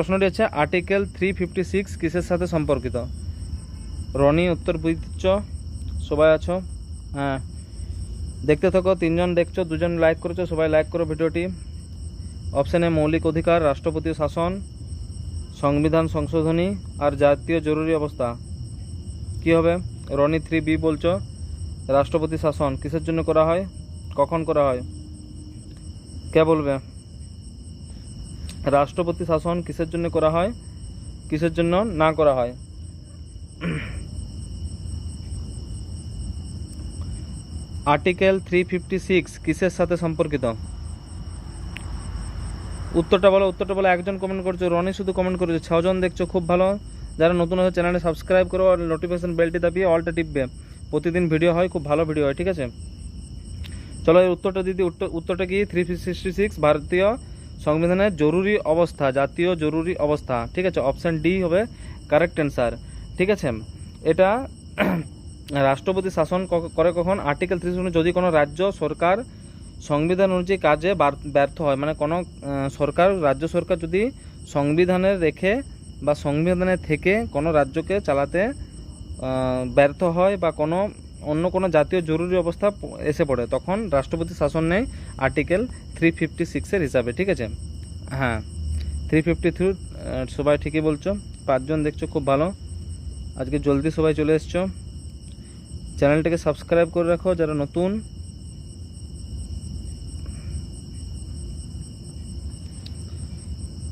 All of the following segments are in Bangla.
প্রশ্নটি হচ্ছে আর্টিকেল থ্রি ফিফটি সিক্স কিসের সাথে সম্পর্কিত? রনি, উত্তর বুঝছ? সবাই আছো? হ্যাঁ। দেখতে থাকো, তিনজন দেখছ, দুজন লাইক করেছ, সবাই লাইক করো ভিডিওটি। অপশানে মৌলিক অধিকার, রাষ্ট্রপতি শাসন, সংবিধান সংশোধনী, আর জাতীয় জরুরি অবস্থা। কি হবে? রনি থ্রি বি বলছো, রাষ্ট্রপতি শাসন, কিসের জন্য করা হয়? কখন করা হয়? কে বলবে? রাষ্ট্রপতি শাসন কিসের জন্য করা হয়? কিসের জন্য না করা হয়? আর্টিকেল থ্রি ফিফটি সিক্স কিসের সাথে সম্পর্কিত? উত্তরটা বলো উত্তরটা বলো, একজন কমেন্ট করছ, রনি শুধু কমেন্ট করেছ, ছজন দেখছ, খুব ভালো। যারা নতুন হচ্ছে চ্যানেলে সাবস্ক্রাইব করো আর নোটিফিকেশন বেলটি দাবিয়ে অলটা টিপবে। প্রতিদিন ভিডিও হয়, খুব ভালো ভিডিও হয়, ঠিক আছে? চলো, এর উত্তরটা দিদি, উত্তর- উত্তরটা কি? থ্রি সিক্সটি সিক্স, ভারতীয় সংবিধানের জরুরি অবস্থা, জাতীয় জরুরি অবস্থা, ঠিক আছে? অপশান ডি হবে কারেক্ট অ্যান্সার ঠিক আছে? এটা রাষ্ট্রপতি শাসন করে কখন? আর্টিকেল থ্রি যদি কোনো রাজ্য সরকার সংবিধান অনুযায়ী কাজে ব্যর্থ হয় মানে কোনো সরকার, রাজ্য সরকার যদি সংবিধানের রেখে বা সংবিধানের থেকে কোনো রাজ্যকে চালাতে ব্যর্থ হয় বা কোনো অন্য কোনো জাতীয় জরুরি অবস্থা এসে পড়ে, তখন রাষ্ট্রপতি শাসন নেয় আর্টিকেল থ্রি ফিফটি সিক্সের হিসাবে, ঠিক আছে? হ্যাঁ থ্রি ফিফটি থ্রি সবাই ঠিকই বলছো, পাঁচজন দেখছ খুব ভালো। আজকে জলদি সবাই চলে এসছো। চ্যানেলটাকে সাবস্ক্রাইব করে রাখো যারা নতুন।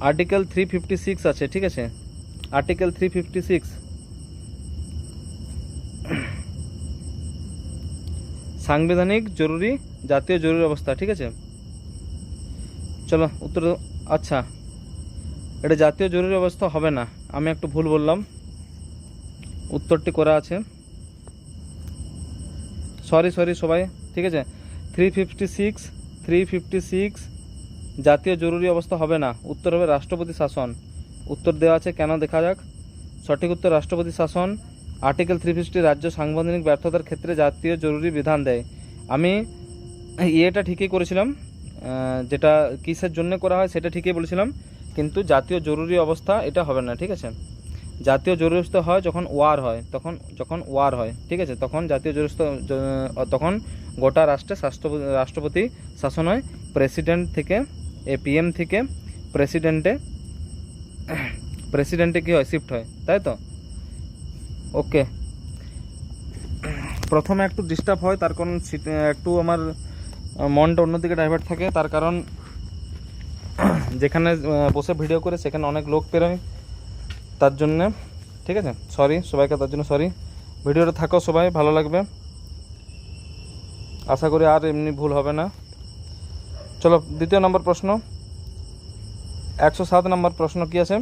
আর্টিকেল থ্রি ফিফটি সিক্স আছে, ঠিক আছে? আর্টিকেল থ্রি ফিফটি সিক্স সাংবিধানিক জরুরি, জাতীয় জরুরি অবস্থা, ঠিক আছে? চলো, উত্তর আচ্ছা এটা জাতীয় জরুরি অবস্থা হবে না। আমি একটু ভুল বললাম। উত্তরটি করা আছে। সরি সরি সবাই, ঠিক আছে? Three fifty six three fifty six জাতীয় জরুরি অবস্থা হবে না। উত্তর হবে রাষ্ট্রপতি শাসন। উত্তর দেওয়া আছে, কেন? দেখা যাক। সঠিক উত্তর, রাষ্ট্রপতি শাসন। আর্টিকেল থ্রি ফিফটি রাজ্য সাংবিধানিক ব্যর্থতার ক্ষেত্রে জাতীয় জরুরি বিধান দেয়। আমি ইয়েটা ঠিকই করেছিলাম যেটা কিসের জন্য করা হয় সেটা ঠিকই বলেছিলাম, কিন্তু জাতীয় জরুরি অবস্থা এটা হবে না, ঠিক আছে? জাতীয় জরুরি অবস্থা হয় যখন ওয়ার হয়, তখন, যখন ওয়ার হয়, ঠিক আছে? তখন জাতীয় জরুরি তখন গোটা রাষ্ট্রে রাষ্ট্রপতি রাষ্ট্রপতি শাসন হয় প্রেসিডেন্ট থেকে, এ পিএম থেকে প্রেসিডেন্টে প্রেসিডেন্টে কি হয়? শিফট হয়, তাই তো? ওকে প্রথমে একটু ডিস্টার্ব হয়, তার কারণ একটু আমার মনটা অন্যদিকে ডাইভার্ট থাকে, তার কারণ যেখানে বসে ভিডিও করে সেখানে অনেক লোক পেরোয়, তার জন্যে, ঠিক আছে? সরি সবাইকে তার জন্য সরি ভিডিওটা থাকো সবাই, ভালো লাগবে। আশা করি আর এমনি ভুল হবে না। চলো, দ্বিতীয় নম্বর প্রশ্ন। একশো সাত নম্বর প্রশ্ন কি আছে?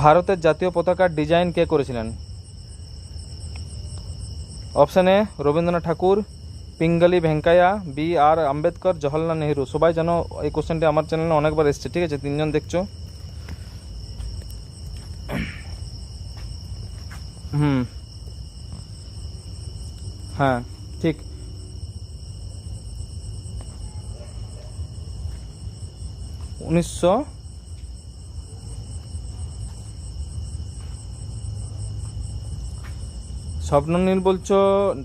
ভারতের জাতীয় পতাকার ডিজাইন কে করেছিলেন? Option A, Rabindranath Thakur, Pingali Venkayya, B R Ambedkar, Jawaharlal Nehru. সবাই জানো, এই কোশ্চেনটি আমার চ্যানেলে অনেকবার এসছে, ঠিক আছে? তিনজন দেখছ? হুম। হ্যাঁ ঠিক। উনিশশো স্বপ্ননীল বলছো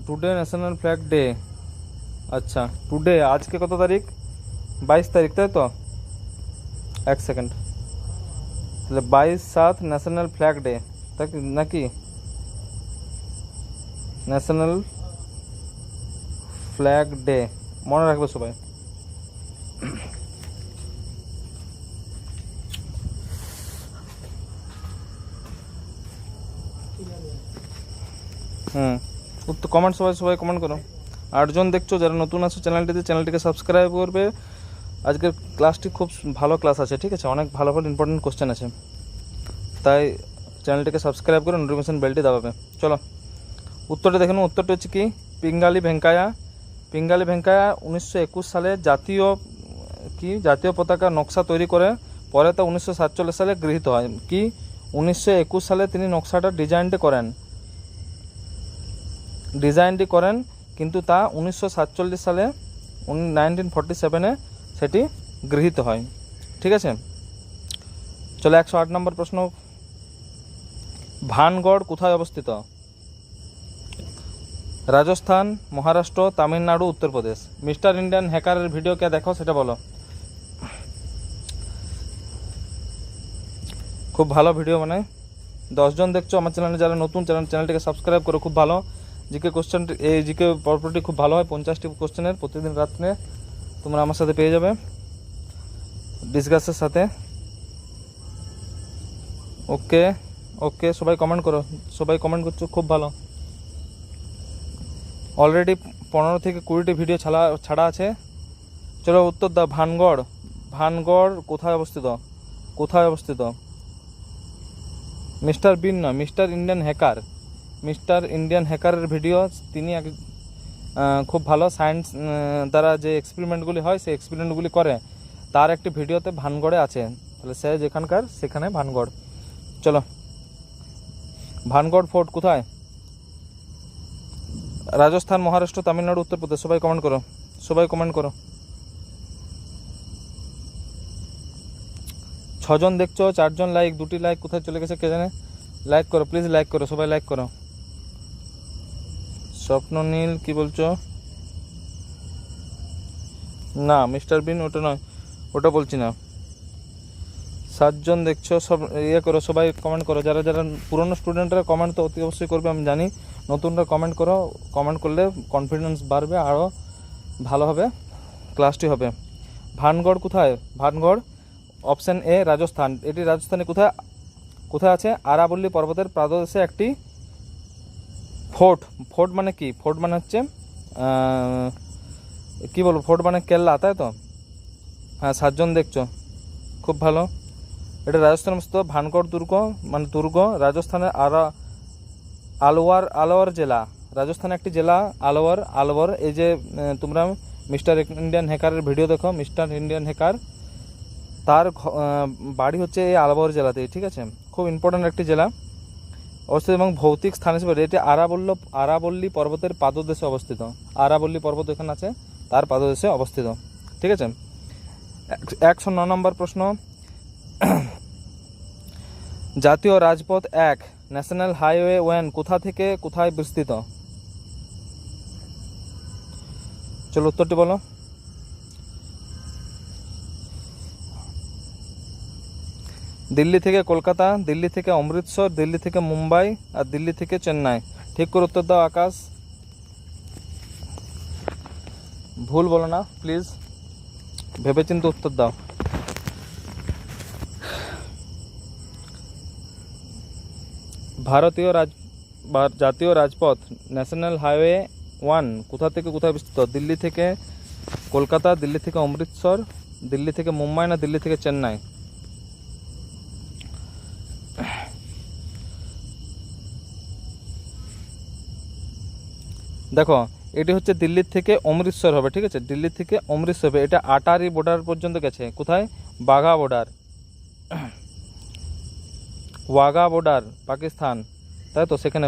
টুডে ন্যাশনাল ফ্ল্যাগ ডে আচ্ছা টুডে আজকে কত তারিখ? বাইশ তারিখ, তাই তো? এক সেকেন্ড। তাহলে বাইশ সাত ন্যাশনাল ফ্ল্যাগ ডে নাকি? ন্যাশনাল ফ্ল্যাগ ডে মনে রাখবে সবাই। হুম। উত্তর কমেন্ট সবাই সবাই কমেন্ট করো। আটজন দেখছ, যারা নতুন আছো চ্যানেলটিতে চ্যানেলটিকে সাবস্ক্রাইব করবে। আজকের ক্লাসটি খুব ভালো ক্লাস আছে, ঠিক আছে? অনেক ভালো ভালো ইম্পর্টেন্ট কোশ্চেন আছে। তাই চ্যানেলটিকে সাবস্ক্রাইব করে নোটিফিকেশন বেলটি দাবাবে। চলো। উত্তরটা দেখুন উত্তরটা হচ্ছে কি? পিঙ্গালি ভেঙ্কায়া। পিঙ্গালি ভেঙ্কায়া উনিশশো একুশ সালে জাতীয়, কি? জাতীয় পতাকা নকশা তৈরি করে। পরে তা উনিশশো সাতচল্লিশ সালে গৃহীত হয়। কি? উনিশশো একুশ সালে তিনি নকশাটা ডিজাইনটি করেন। ডিজাইনটি করেন, কিন্তু তা উনিশশো সাতচল্লিশ সালে নাইনটিন ফর্টি সেভেনে সেটি গৃহীত হয়। ঠিক আছে? চলো একশো আট নম্বর প্রশ্ন। ভানগড় কোথায় অবস্থিত? রাজস্থান, মহারাষ্ট্র, তামিলনাড়ু, উত্তরপ্রদেশ। মিস্টার ইন্ডিয়ান হ্যাকারের ভিডিও কে দেখো সেটা বলো। খুব ভালো ভিডিও মানে। দশজন দেখছ আমার চ্যানেলে, যারা নতুন, চ্যানেল চ্যানেলটিকে সাবস্ক্রাইব করো, খুব ভালো। জিকে কোশ্চেন এই জিকে পরপরটি খুব ভালো হয়, পঞ্চাশটি কোশ্চেনের প্রতিদিন রাত্রে। তোমরা আমার সাথে পেয়ে যাবে। ডিসকাসের সাথে। ওকে ওকে সবাই কমেন্ট করো। সবাই কমেন্ট করছ, খুব ভালো। অলরেডি পনেরো থেকে কুড়িটি ভিডিও ছাড়া ছাড়া আছে। চলো উত্তর দাও, ভানগড়। ভানগড় কোথায় অবস্থিত? কোথায় অবস্থিত? মিস্টার বিন না, mister Indian hacker. Mister Indian হ্যাকারের video, তিনি এক খুব ভালো সায়েন্স দ্বারা যে এক্সপেরিমেন্টগুলি হয়, সেই এক্সপেরিমেন্টগুলি করে। তার একটি ভিডিওতে ভানগড়ে আছে। তাহলে সে যেখানকার সেখানে ভানগড়। চলো। ভানগড় ফোর্ট কোথায়? রাজস্থান, মহারাষ্ট্র, তামিলনাড়ু, উত্তরপ্রদেশ। সবাই কমেন্ট করো। সবাই কমেন্ট করো। ছজন দেখছ, চারজন লাইক দুটি লাইক কোথায় চলে গেছে কে জানে? লাইক করো প্লিজ লাইক করো। সবাই লাইক করো। স্বপ্ন নীল, কি বলছো? না, মিস্টার বিন, ওটা নয়। ওটা বলছি না। সাতজন দেখছ, সব ইয়ে করো, সবাই কমেন্ট করো। যারা যারা পুরনো স্টুডেন্টরা কমেন্ট তো অতি অবশ্যই করবে, আমি জানি। নতুনরা কমেন্ট করো কমেন্ট করলে কনফিডেন্স বাড়বে আরও ভালো হবে ক্লাসটি হবে। ভানগড় কোথায়? Bhangarh option A Rajasthan. এটি রাজস্থানে কোথায়? কোথায় আছে? আরাবল্লী পর্বতের প্রাদদেশে একটি ফোর্ট ফোর্ট মানে কি? ফোর্ট মানে হচ্ছে কি বলব? ফোর্ট মানে কেল্লা, তাই তো? হ্যাঁ সাতজন দেখছ। খুব ভালো। এটা রাজস্থান অবস্থিত ভানগড় দুর্গ মানে দুর্গ, রাজস্থানের আরা আলওয়ার আলওয়ার জেলা। রাজস্থানে একটি জেলা আলওয়ার আলওয়ার এই যে তোমরা মিস্টার ইন্ডিয়ান হ্যাকারের ভিডিও দেখো, মিস্টার ইন্ডিয়ান হ্যাকার। তার বাড়ি হচ্ছে এই আলওয়ার জেলাতেই, ঠিক আছে? খুব ইম্পর্ট্যান্ট একটি জেলা। অবস্থিত এবং ভৌতিক স্থান হিসেবে এটি আরাবল্ল আরাবল্লী পর্বতের পাদদেশে অবস্থিত। আরাবল্লী পর্বত এখানে আছে, তার পাদদেশে অবস্থিত। ঠিক আছে? এক- একশো ন নম্বর প্রশ্ন। জাতীয় রাজপথ এক, ন্যাশনাল হাইওয়ে ওয়ান কোথা থেকে কোথায় বিস্তৃত? চলো উত্তরটি বলো। দিল্লি থেকে কলকাতা, দিল্লি থেকে অমৃতসর, দিল্লি থেকে মুম্বাই আর দিল্লি থেকে চেন্নাই। ঠিক করে উত্তর দাও আকাশ। ভুল বলো না প্লিজ ভেবেচিন্তে উত্তর দাও। ভারতীয় রাজ জাতীয় রাজপথ, ন্যাশনাল হাইওয়ে ওয়ান, কোথা থেকে কোথায় বিস্তৃত? দিল্লি থেকে কলকাতা, দিল্লি থেকে অমৃতসর, দিল্লি থেকে মুম্বাই না দিল্লি থেকে চেন্নাই? দেখো, এটি হচ্ছে দিল্লির থেকে অমৃতসর হবে, ঠিক আছে? দিল্লি থেকে অমৃতসর হবে। এটা আটারি বর্ডার পর্যন্ত গেছে। কোথায়? Bagha border Wagah border Pakistan. তাই তো? সেখানে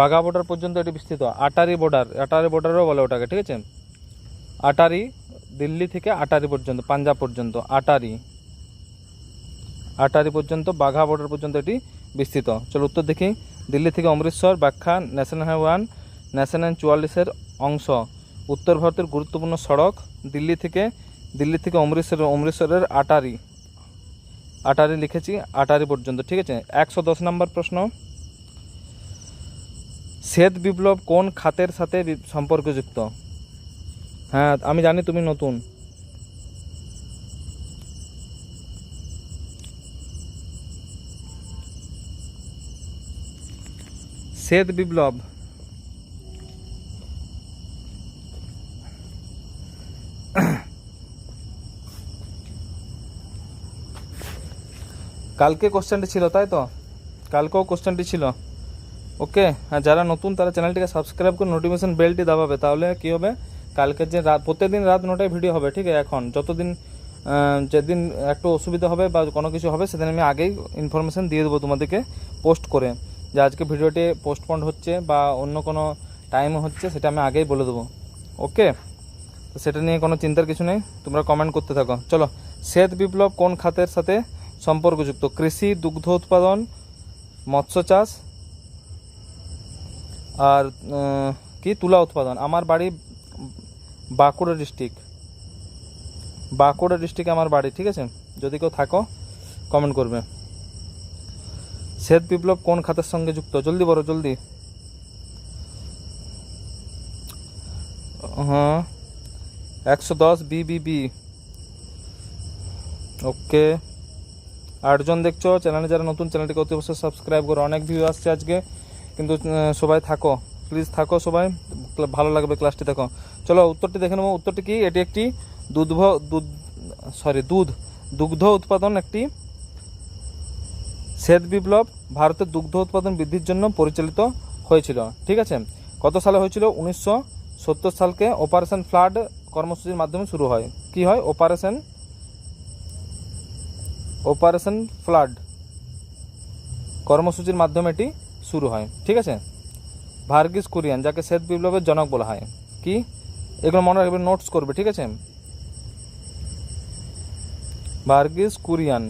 বাঘা বর্ডার পর্যন্ত এটি বিস্তৃত। আটারি বর্ডার আটারি বর্ডারও বলে ওটাকে, ঠিক আছে? আটারি, দিল্লি থেকে আটারি পর্যন্ত, পাঞ্জাব পর্যন্ত, আটারি। আটারি পর্যন্ত, বাঘা বর্ডার পর্যন্ত এটি বিস্তৃত। চলো উত্তর দেখি। দিল্লি থেকে অমৃতসর, ব্যাখ্যা ন্যাশনাল হাইওয়ে ওয়ান ন্যাশনাল চুয়াল্লিশের অংশ। উত্তর ভারতের গুরুত্বপূর্ণ সড়ক দিল্লি থেকে দিল্লি থেকে অমৃতসর অমৃতসরের আটারি। আটারি লিখেছি, আটারি পর্যন্ত, ঠিক আছে? একশো দশ নম্বর প্রশ্ন। শ্বেত বিপ্লব কোন খাতের সাথে সম্পর্কযুক্ত? হ্যাঁ আমি জানি তুমি নতুন। শ্বেত বিপ্লব কালকে কোশ্চেনটি ছিল, তাই তো? কালকেও কোশ্চেনটি ছিল। ওকে আর যারা নতুন, তারা চ্যানেলটিকে সাবস্ক্রাইব করে নোটিফিকেশন বেলটি দাবাবে, তাহলে কি হবে? কালকের যে রাত, প্রত্যেকদিন রাত নটায় ভিডিও হবে, ঠিক আছে? এখন, যতদিন যেদিন একটু অসুবিধা হবে বা কোনো কিছু হবে, সেদিন আমি আগেই ইনফরমেশান দিয়ে দেবো তোমাদেরকে পোস্ট করে। যে আজকে ভিডিওটি পোস্টপন্ড হচ্ছে বা অন্য কোনো টাইম হচ্ছে, সেটা আমি আগেই বলে দেবো। ওকে সেটা নিয়ে কোনো চিন্তার কিছু নেই, তোমরা কমেন্ট করতে থাকো। চলো, শ্বেত বিপ্লব কোন খাতের সাথে সম্পর্কযুক্ত কৃষি, দুগ্ধ উৎপাদন, মৎস্য চাষ, আর কি, তুলা উৎপাদন। আমার বাড়ি বাঁকুড়া ডিস্ট্রিক্ট। বাঁকুড়া ডিস্ট্রিক্টে আমার বাড়ি, ঠিক আছে? যদি কেউ থাকো কমেন্ট করবে। শ্বেত বিপ্লব কোন খাতের সঙ্গে যুক্ত? জলদি বলো, জলদি। হ্যাঁ একশো দশ বিবিবি ওকে আটজন দেখছ চ্যানেলে যারা নতুন চ্যানেলটিকে অতি অবশ্যই সাবস্ক্রাইব করো। অনেক ভিউ আসছে আজকে। কিন্তু সবাই থাকো। প্লিজ থাকো সবাই। ভালো লাগবে ক্লাসটি দেখো। চলো, উত্তরটি দেখে নেব। উত্তরটি কি? এটি একটি দুধ দুধ সরি দুধ। দুগ্ধ উৎপাদন একটি শ্বেত বিপ্লব ভারতের দুগ্ধ উৎপাদন বৃদ্ধির জন্য পরিচালিত হয়েছিল। ঠিক আছে? কত সালে হয়েছিল? উনিশশো সত্তর সালকে অপারেশন ফ্লাড কর্মসূচির মাধ্যমে শুরু হয়। কি হয়? Operation operation flood. কর্মসূচির মাধ্যমে এটি শুরু হয়, ঠিক আছে? ভার্গিস কুরিয়ান, যাকে শ্বেত বিপ্লবের জনক বলা হয়। কি? এগুলো মনে রাখবে নোটস করবে, ঠিক আছে? ভার্গিস কুরিয়ান।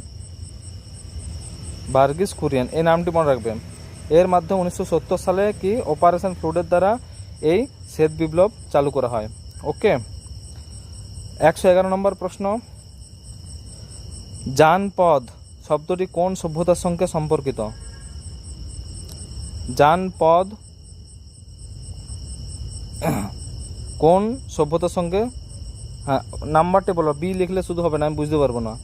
ভার্গিস কুরিয়ান, এই নামটি মনে রাখবে এর মাধ্যমে উনিশশো সত্তর সালে কি অপারেশন ফ্লুডের দ্বারা এই শ্বেত বিপ্লব চালু করা হয়? ওকে। একশো এগারো নম্বর প্রশ্ন। জানপদ শব্দটি কোন সভ্যতার সঙ্গে সম্পর্কিত? জানপদ কোন সভ্যতার সঙ্গে? হ্যাঁ নাম্বারটি বলো, বি লিখলে শুধু হবে না, আমি বুঝতে পারব না।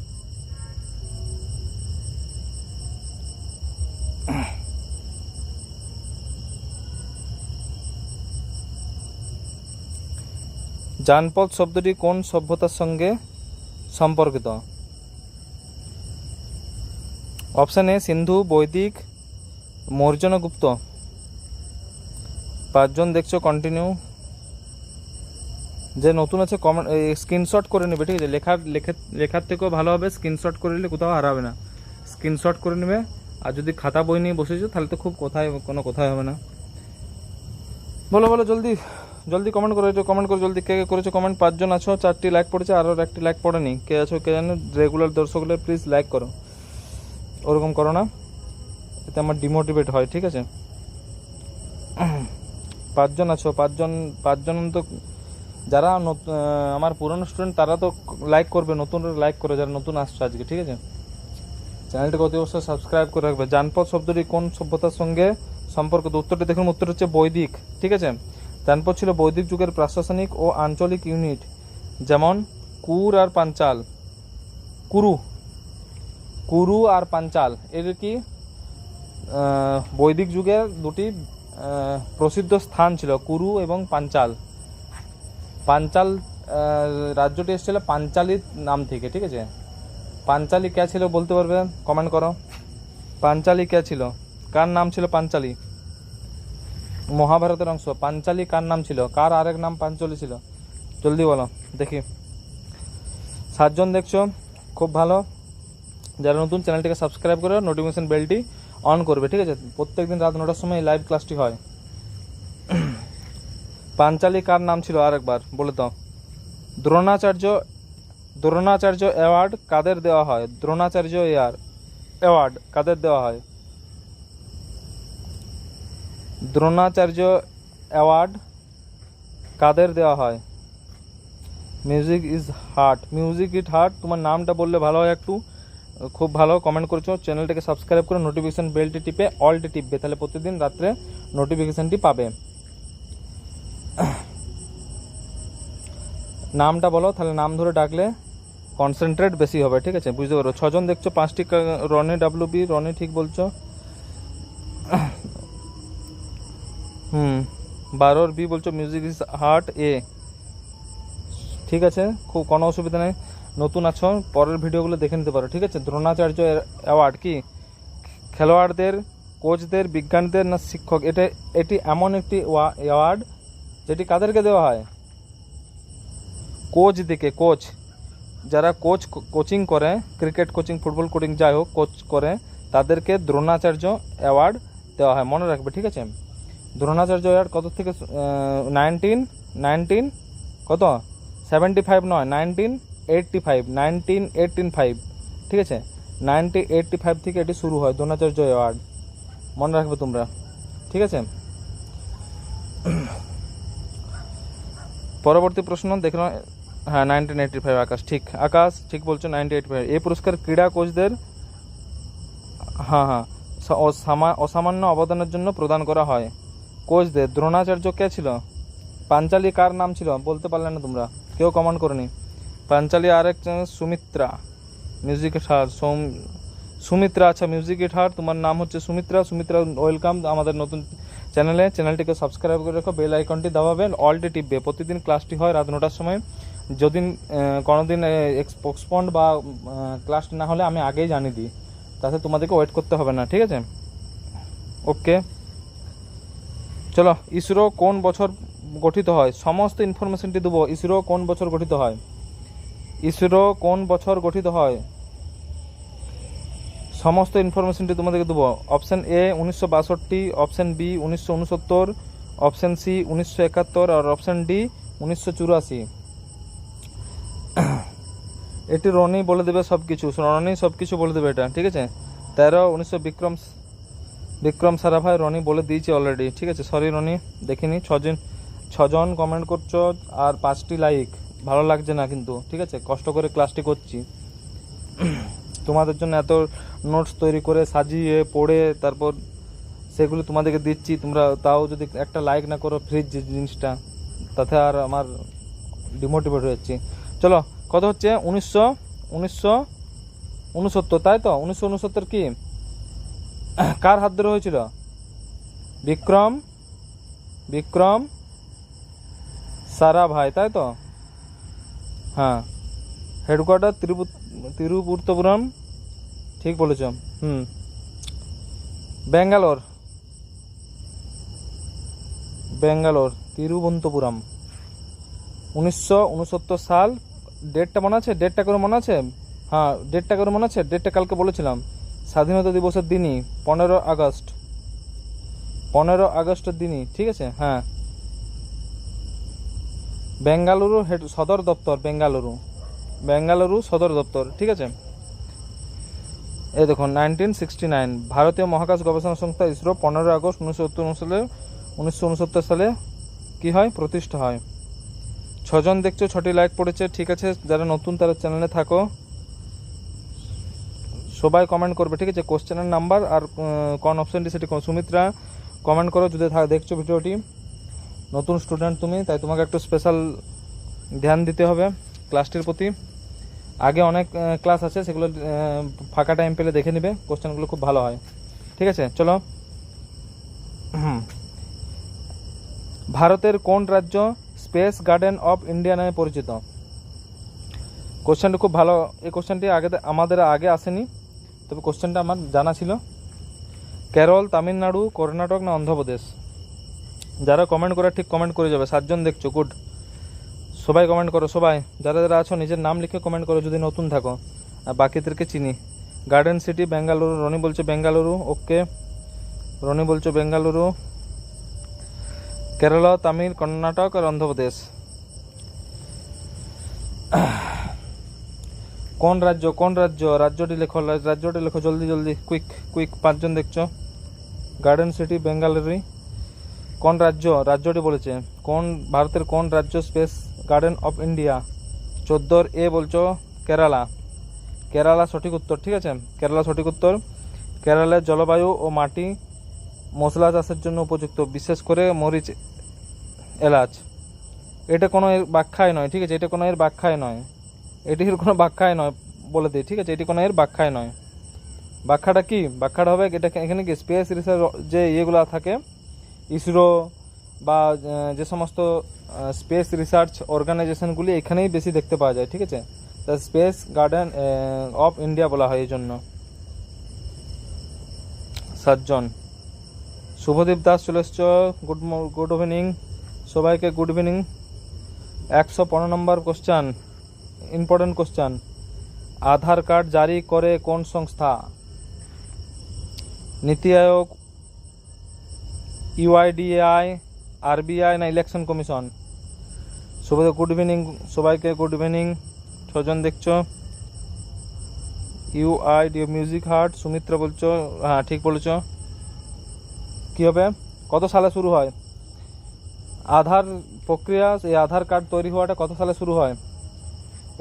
জানপদ শব্দটি কোন সভ্যতার সঙ্গে সম্পর্কিত? অপশান এ সিন্ধু, বৈদিক মৌর্য না গুপ্ত। পাঁচজন দেখছ কন্টিনিউ যে নতুন আছে কমেন্ট স্ক্রিনশট করে নেবে, ঠিক আছে? লেখার লেখে, লেখার থেকেও ভালো হবে স্ক্রিনশট করে নিলে কোথাও হারাবে না। স্ক্রিনশট করে নেবে, আর যদি খাতা বই নিয়ে বসেছো, তাহলে তো খুব কোথায়, কোনো কোথায় হবে না। বলো বলো, জলদি জলদি কমেন্ট করো, একটু কমেন্ট করো, জলদি, কে কে করেছ কমেন্ট পাঁচজন আছো, চারটি লাইক পড়েছে আরও একটি লাইক পড়েনি। কে আছো, কে জানো? রেগুলার দর্শক হলে প্লিজ লাইক করো। ওরকম করো না। এতে আমার ডিমোটিভেট হয়, ঠিক আছে? পাঁচজন আছো, পাঁচজন পাঁচজন তো যারা আমার পুরনো স্টুডেন্ট তারা তো লাইক করবে, নতুন লাইক করে যারা নতুন আসছে আজকে, ঠিক আছে? চ্যানেলটিকে অতি অবশ্যই সাবস্ক্রাইব করে রাখবে। জানপদ শব্দটি কোন সভ্যতার সঙ্গে সম্পর্কিত? উত্তরটি দেখুন উত্তর হচ্ছে বৈদিক, ঠিক আছে? জানপদ ছিল বৈদিক যুগের প্রশাসনিক ও আঞ্চলিক ইউনিট, যেমন কুর আর পাঞ্চাল। কুরু কুরু আর পাঞ্চাল। এর কি বৈদিক যুগের দুটি প্রসিদ্ধ স্থান ছিল, কুরু এবং পাঞ্চাল। পাঞ্চাল রাজ্যটি এসেছিল পাঞ্চালির নাম থেকে, ঠিক আছে? পাঞ্চালি কে ছিল বলতে পারবে? কমেন্ট করো। পাঞ্চালি কে ছিল? কার নাম ছিল পাঞ্চালি? মহাভারতের অংশ। পাঞ্চালি কার নাম ছিল? কার আরেক নাম পাঞ্চলি ছিল? জলদি বলো, দেখি। সাতজন দেখছ? খুব ভালো। যারা নতুন চ্যানেলটিকে সাবস্ক্রাইব করে নোটিফিকেশন বেলটি অন করবে, ঠিক আছে? প্রত্যেকদিন রাত নটার সময় লাইভ ক্লাসটি হয়। পাঞ্চালি কার নাম ছিল আরেকবার? বলে দাও। দ্রোণাচার্য দ্রোণাচার্য অ্যাওয়ার্ড কাদের দেওয়া হয়? দ্রোণাচার্য এয়ার অ্যাওয়ার্ড কাদের দেওয়া হয়? দ্রোণাচার্য অ্যাওয়ার্ড কাদের দেওয়া হয়? Music is heart music it heart তোমার নামটা বললে ভালো হয় একটু। খুব ভালো কমেন্ট করেছ। চ্যানেলটাকে সাবস্ক্রাইব করে নোটিফিকেশন বেলটি টিপে অলটি টিপবে, তাহলে প্রতিদিন রাত্রে নোটিফিকেশনটি পাবে। নামটা বলো, তাহলে নাম ধরে ডাকলে কনসেন্ট্রেট বেশি হবে, ঠিক আছে? বুঝতে পারো? ছজন দেখছ, পাঁচটি রনি ডাব্লিউ বি রনি ঠিক বলছো। হুম, বারোর বি বলছো মিউজিক ইজ হার্ট এ ঠিক আছে? খুব কোনো অসুবিধা নেই। নতুন আছো, পরের ভিডিওগুলো দেখে নিতে পারো, ঠিক আছে? দ্রোণাচার্য অ্যাওয়ার্ড কি? খেলোয়াড়দের কোচদের বিজ্ঞানীদের না শিক্ষক? এটা, এটি এমন একটি অ্যাওয়ার্ড যেটি কাদেরকে দেওয়া হয়? কোচ দিকে কোচ যারা কোচ কোচিং করে ক্রিকেট কোচিং ফুটবল কোচিং যাই হোক কোচ করে, তাদেরকে দ্রোণাচার্য অ্যাওয়ার্ড দেওয়া হয়। মনে রাখবে, ঠিক আছে? দ্রোণাচার্য অ্যাওয়ার্ড কত থেকে নাইনটিন নাইনটিন কত? সেভেন্টি ফাইভ নয় nineteen eighty five nineteen eighteen five ঠিক আছে? নাইনটি এইটটি ফাইভ থেকে এটি শুরু হয়, দ্রোণাচার্য অ্যাওয়ার্ড মনে রাখবে তোমরা, ঠিক আছে? পরবর্তী প্রশ্ন দেখলাম হ্যাঁ নাইনটিন এইটটি ফাইভ আকাশ, ঠিক। আকাশ, ঠিক বলছো নাইনটি এইটটি ফাইভ এই পুরস্কার ক্রীড়া কোচদের হ্যাঁ হ্যাঁ অসামান্য অবদানের জন্য প্রদান করা হয়। কোচদের, দ্রোণাচার্য কে ছিল? পাঞ্চালি কার নাম ছিল? বলতে পারলে না তোমরা? কেউ কমেন্ট করনি। পাঞ্চালি আর এক সুমিত্রা। মিউজিক হার, সোম, সুমিত্রা আচ্ছা মিউজিক হার, তোমার নাম হচ্ছে সুমিত্রা। সুমিত্রা ওয়েলকাম আমাদের নতুন চ্যানেলে চ্যানেলটিকে সাবস্ক্রাইব করে রাখো বেল আইকনটি দাবাবে অলটি টিপবে। প্রতিদিন ক্লাসটি হয় রাত নটার সময়। যদি কোনোদিন এক্সপন্ড বা ক্লাস না হলে আমি আগেই জানিয়ে দিই। তাতে তোমাদেরকে ওয়েট করতে হবে না, ঠিক আছে? ওকে চলো, ইসরো কোন বছর গঠিত হয়। সমস্ত ইনফরমেশনটি দেবো, ইসরো কোন বছর গঠিত হয়? ইসরো কোন বছর গঠিত হয়? সমস্ত ইনফরমেশনটি তোমাদেরকে দেবো। অপশান এ উনিশশো বাষট্টি অপশন বি উনিশশো উনসত্তর অপশন সি উনিশশো একাত্তর, আর অপশন ডি উনিশশো চুরাশি। এটি রনি বলে দেবে সব কিছু রনি সব কিছু বলে দেবে এটা, ঠিক আছে? তেরো উনিশশো বিক্রম বিক্রম সারাভাই রনি বলে দিয়েছে অলরেডি ঠিক আছে? সরি রনি, দেখিনি, ছজন ছজন কমেন্ট করছ আর পাঁচটি লাইক ভালো লাগছে না কিন্তু, ঠিক আছে? কষ্ট করে ক্লাসটি করছি। তোমাদের জন্য এত নোটস তৈরি করে সাজিয়ে, পড়ে, তারপর সেগুলো তোমাদেরকে দিচ্ছি। তোমরা তাও যদি একটা লাইক না করো ফ্রিজ জিনিসটা, তাতে আর আমার ডিমোটিভেট হয়ে যাচ্ছি চলো কত হচ্ছে উনিশশো উনিশশো উনসত্তর, তাই তো? উনিশশো উনসত্তর কি? কার হাত ধরে হয়েছিল? বিক্রম বিক্রম সারা ভাই, তাই তো? হ্যাঁ। হেডকোয়ার্টার তিরুপু, তিরুপুরতপুরম, ঠিক বলেছ, হুম। ব্যাঙ্গালোর। ব্যাঙ্গালোর, তিরুবন্তপুরম। উনিশশো উনসত্তর সাল, ডেটটা মনে আছে? ডেটটা করে মনে আছে? হ্যাঁ ডেটটা করে মনে আছে? ডেটটা কালকে বলেছিলাম। স্বাধীনতা দিবসের দিনই, পনেরো আগস্ট। পনেরো আগস্টের দিনই, ঠিক আছে? হ্যাঁ। বেঙ্গালুরু হেড সদর দপ্তর, বেঙ্গালুরু। বেঙ্গালুরু সদর দপ্তর, ঠিক আছে? এই দেখুন নাইনটিন সিক্সটি নাইন ভারতীয় মহাকাশ গবেষণা সংস্থা ইসরো পনেরো আগস্ট উনিশশো উনসত্তর সালে, উনিশশো উনসত্তর সালে কি হয়? প্রতিষ্ঠা হয়। ছজন দেখছ, ছটি লাইক পড়েছে, ঠিক আছে? যারা নতুন, তারা চ্যানেলে থাকো। সবাই কমেন্ট করবে, ঠিক আছে? কোশ্চেনের নাম্বার আর কোন অপশনটি সেটি সুমিত্রা কমেন্ট করো, যদি দেখছ ভিডিওটি নতুন স্টুডেন্ট তুমি, তাই তোমাকে একটু স্পেশাল ধ্যান দিতে হবে ক্লাসটির প্রতি। আগে অনেক ক্লাস আছে, সেগুলো ফাঁকা টাইম পেলে দেখে নেবে কোশ্চেনগুলো খুব ভালো হয়। ঠিক আছে? চলো। ভারতের কোন রাজ্য স্পেস গার্ডেন অফ ইন্ডিয়া নামে পরিচিত? কোশ্চেনটা খুব ভালো, এই কোশ্চেনটি আগে, আমাদের আগে আসেনি, তবে কোশ্চেনটা আমার জানা ছিল। কেরল, তামিলনাড়ু, কর্ণাটক না অন্ধ্রপ্রদেশ? যারা কমেন্ট করে ঠিক কমেন্ট করে যাবে। সাতজন দেখছ গুড সবাই কমেন্ট করো, সবাই। যারা যারা আছো, নিজের নাম লিখে কমেন্ট করো, যদি নতুন থাকো। আর বাকিদেরকে চিনি। গার্ডেন সিটি বেঙ্গালুরু রনি বলছে বেঙ্গালুরু ওকে রনি বলছো বেঙ্গালুরু কেরালা তামিল কর্ণাটক আর অন্ধ্রপ্রদেশ কোন রাজ্য কোন রাজ্য? রাজ্যটি লেখো রাজ্যটি লেখো, জলদি জলদি। কুইক কুইক পাঁচজন দেখছ। গার্ডেন সিটি বেঙ্গালুরু কোন রাজ্য, রাজ্যটি বলেছে, কোন, ভারতের কোন রাজ্য স্পেস গার্ডেন অফ ইন্ডিয়া? চোদ্দোর এ বলছো কেরালা। কেরালা সঠিক উত্তর, ঠিক আছে? কেরালা সঠিক উত্তর। কেরালার জলবায়ু ও মাটি মশলা চাষের জন্য উপযুক্ত, বিশেষ করে মরিচ, এলাচ। এটা কোনো এর ব্যাখ্যায় নয়, ঠিক আছে? এটা কোনো এর ব্যাখ্যায় নয়। এটির কোনো ব্যাখ্যায় নয় বলে দিই ঠিক আছে? এটি কোনো এর ব্যাখ্যায় নয়। ব্যাখ্যাটা কি? ব্যাখ্যাটা হবে, এটা এখানে কি? স্পেস রিসার্চ যে ইয়েগুলো থাকে ইসরো বা যে সমস্ত স্পেস রিসার্চ অর্গানাইজেশনগুলি এখানেই বেশি দেখতে পাওয়া যায়, ঠিক আছে? তা স্পেস গার্ডেন অফ ইন্ডিয়া বলা হয় এই জন্য। সাতজন। শুভদীপ দাস চলে এসছ গুড গুড ইভিনিং সবাইকে গুড ইভিনিং একশো পনেরো number question important question Aadhaar card জারি করে কোন সংস্থা? নীতি আয়োগ ইউআইডিএআই আরবিআই না ইলেকশন কমিশন? সবাই গুড ইভিনিং। সবাইকে গুড ইভিনিং। ছজন দেখছ। U I D music heart Sumitra বলছো। হ্যাঁ ঠিক বলেছ। কি হবে? কত সালে শুরু হয়? আধার প্রক্রিয়া, এই আধার কার্ড তৈরি হওয়াটা কত সালে শুরু হয়?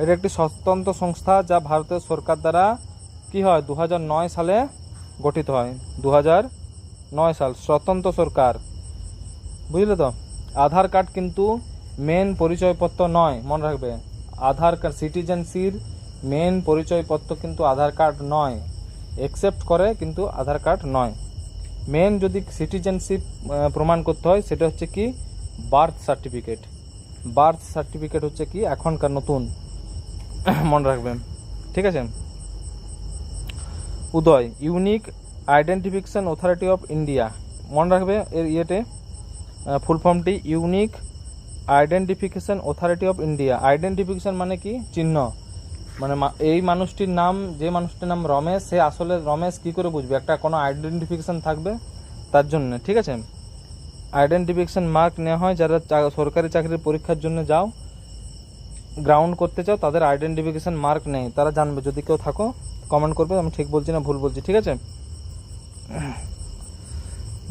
এটা একটি স্বতন্ত্র সংস্থা যা ভারতের সরকার দ্বারা কি হয়? দু হাজার নয় সালে গঠিত হয়। দু হাজার নয় সাল, স্বতন্ত্র সরকার। বুঝলে তো? আধার কার্ড কিন্তু মেন পরিচয়পত্র নয়, মনে রাখবে। আধার কার্ড সিটিজেন্সির মেন পরিচয়পত্র কিন্তু আধার কার্ড নয়। একসেপ্ট করে কিন্তু আধার কার্ড নয়। মেন যদি সিটিজেনশিপ প্রমাণ করতে হয়, সেটা হচ্ছে কি? বার্থ সার্টিফিকেট বার্থ সার্টিফিকেট হচ্ছে কি? এখনকার নতুন। মনে রাখবেন। ঠিক আছে? উদয় unique identification authority of India. মনে রাখবে এর ইয়েতে ফুল ফর্মটি unique identification authority of India. Identification মানে কি? চিহ্ন। মানে এই মানুষটির নাম, যে মানুষটির নাম রমেশ, সে আসলে রমেশ কি করে বুঝবে? একটা কোনো আইডেন্টিফিকেশন থাকবে তার জন্য, ঠিক আছে? আইডেন্টিফিকেশন মার্ক নেওয়া হয় যারা সরকারি চাকরির পরীক্ষার জন্য যাও, গ্রাউন্ড করতে চাও, তাদের আইডেন্টিফিকেশন মার্ক নেই। তারা জানবে, যদি কেউ থাকো, কমেন্ট করবে, আমি ঠিক বলছি না ভুল বলছি, ঠিক আছে?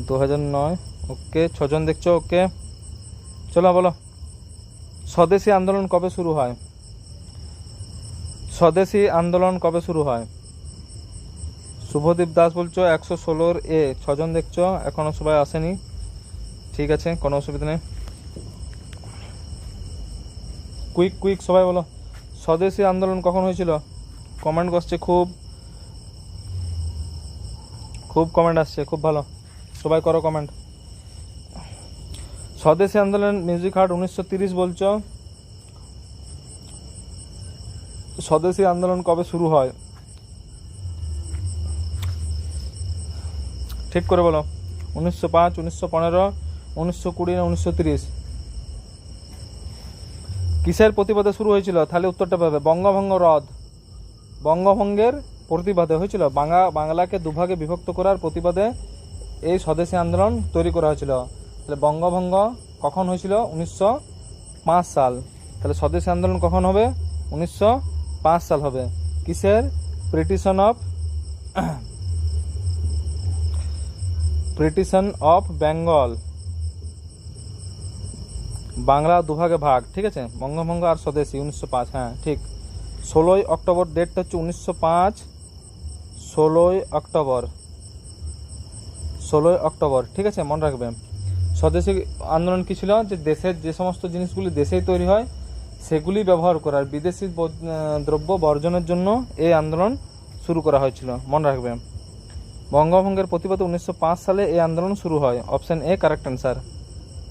দু হাজার নয়। ওকে, ছজন দেখছ? ওকে। চলো, বলো। স্বদেশী আন্দোলন কবে শুরু হয়? স্বদেশী আন্দোলন কবে শুরু হয়? শুভদীপ দাস বলছো, একশো ষোলোর এ। ছজন দেখছ? এখনও সবাই আসেনি। ঠিক আছে, কোনো অসুবিধা নেই। কুইক কুইক, সবাই বলো। স্বদেশী আন্দোলন কখন হয়েছিল? কমেন্ট করছে খুব খুব কমেন্ট আসছে, খুব ভালো। সবাই করো কমেন্ট স্বদেশী আন্দোলন মিউজিক হার্ট উনিশশো তিরিশ বলছো। স্বদেশী আন্দোলন কবে শুরু হয়? ঠিক করে বলো। উনিশশো পাঁচ, উনিশশো পনেরো, উনিশশো কুড়ি না উনিশশো তিরিশ? কিসের প্রতিবাদে শুরু হয়েছিল? তাহলে উত্তরটা পাবে। বঙ্গভঙ্গ রদ। বঙ্গভঙ্গের প্রতিবাদে হয়েছিল। বাংলা, বাংলাকে দুভাগে বিভক্ত করার প্রতিবাদে এই স্বদেশী আন্দোলন তৈরি করা হয়েছিল। তাহলে বঙ্গভঙ্গ কখন হয়েছিল? উনিশশো পাঁচ সাল। তাহলে স্বদেশী আন্দোলন কখন হবে? উনিশশো পাঁচ সাল হবে। কিসের? Partition of partition of Bengal Bangla দুভাগে ভাগ, ঠিক আছে? বঙ্গভঙ্গ আর স্বদেশী, উনিশশো পাঁচ হ্যাঁ ঠিক। ষোলোই অক্টোবর ডেটটা হচ্ছে উনিশশো পাঁচ। ষোলোই অক্টোবর। ষোলোই অক্টোবর, ঠিক আছে? মনে রাখবে স্বদেশী আন্দোলন কী ছিল? যে দেশের যে সমস্ত জিনিসগুলি দেশেই তৈরি হয়, সেগুলি ব্যবহার করার বিদেশি দ্রব্য বর্জনের জন্য এই আন্দোলন শুরু করা হয়েছিল। মনে রাখবে বঙ্গভঙ্গের প্রতিবাদে উনিশশো সালে এই আন্দোলন শুরু হয়। Option A correct answer